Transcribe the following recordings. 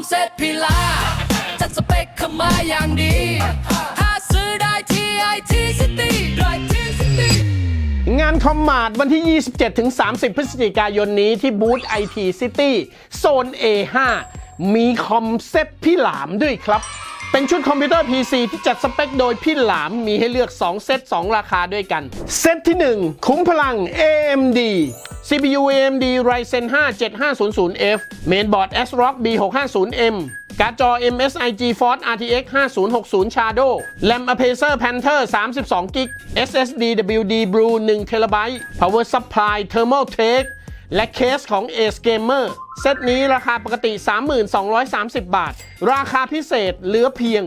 มเซ็ตพิลา จัดสเปคเข้ามาอย่างดี หาซื้อได้ที่ไอทีซิตี้ได้ที่ซิตี้งานคอมมาดวันที่ 27-30 พฤศจิกายนนี้ที่บูธ IT City โซน A5 มีคอมเซ็ตพี่หลามด้วยครับ เป็นชุดคอมพิวเตอร์ PC ที่จัดสเปคโดยพี่หลามมีให้เลือก 2 เซต2 ราคาด้วยกัน เซตที่ 1 คุ้มพลัง AMD CPU AMD Ryzen 5 7500F Mainboard ASRock B650M การ์ดจอ MSI GeForce RTX 5060 Shadow RAM Apacer Panther 32 g b SSD WD Blue 1 TB Power Supply Thermal Take และเคสของ Ace Gamer เซตนี้ราคาปกติ 3230 บาท ราคาพิเศษเหลือเพียง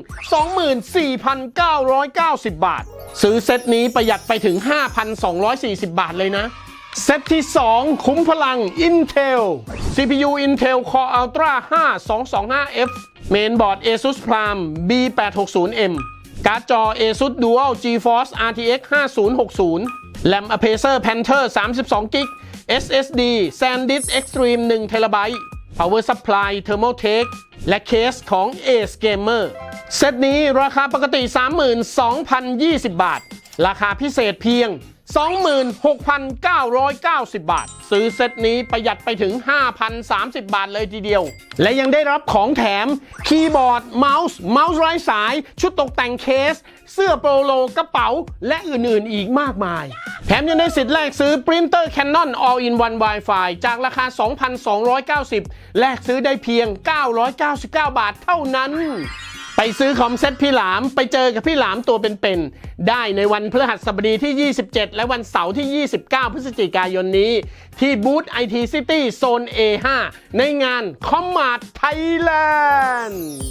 24,990 บาท ซื้อเซตนี้ประหยัดไปถึง 5,240 บาทเลยนะ เซตที่ 2 คุ้มพลัง Intel CPU Intel Core Ultra 5 225F Mainboard ASUS Plum B860M การ์ดจอ ASUS Dual GeForce RTX 5060 RAM Apacer Panther 32 g b SSD SanDisk Extreme 1 TB Power Supply Thermal Take และเคสของ Ace Gamer เซตนี้ราคาปกติ 32,020 บาท ราคาพิเศษเพียง26,990 บาท ซื้อเซตนี้ประหยัดไปถึง 5,030 บาทเลยทีเดียว และยังได้รับของแถม คีย์บอร์ด เมาส์ เมาส์ไร้สาย ชุดตกแต่งเคส เสื้อโปโลกระเป๋า และอื่นๆอีกมากมาย แถมยังได้สิทธิ์แลกซื้อปรินเตอร์ Canon All-in-One Wi-Fi จากราคา 2,290 แลกซื้อได้เพียง 999 บาทเท่านั้น ไปซื้อคอมเซ็ตพี่หลาม ไปเจอกับพี่หลามตัวเป็นๆ ได้ในวันพฤหัสบดีที่ 27 และวันเสาร์ที่ 29 พฤศจิกายนนี้ ที่บูธ IT City โซน A5 ในงานคอมมาร์ทไทยแลนด์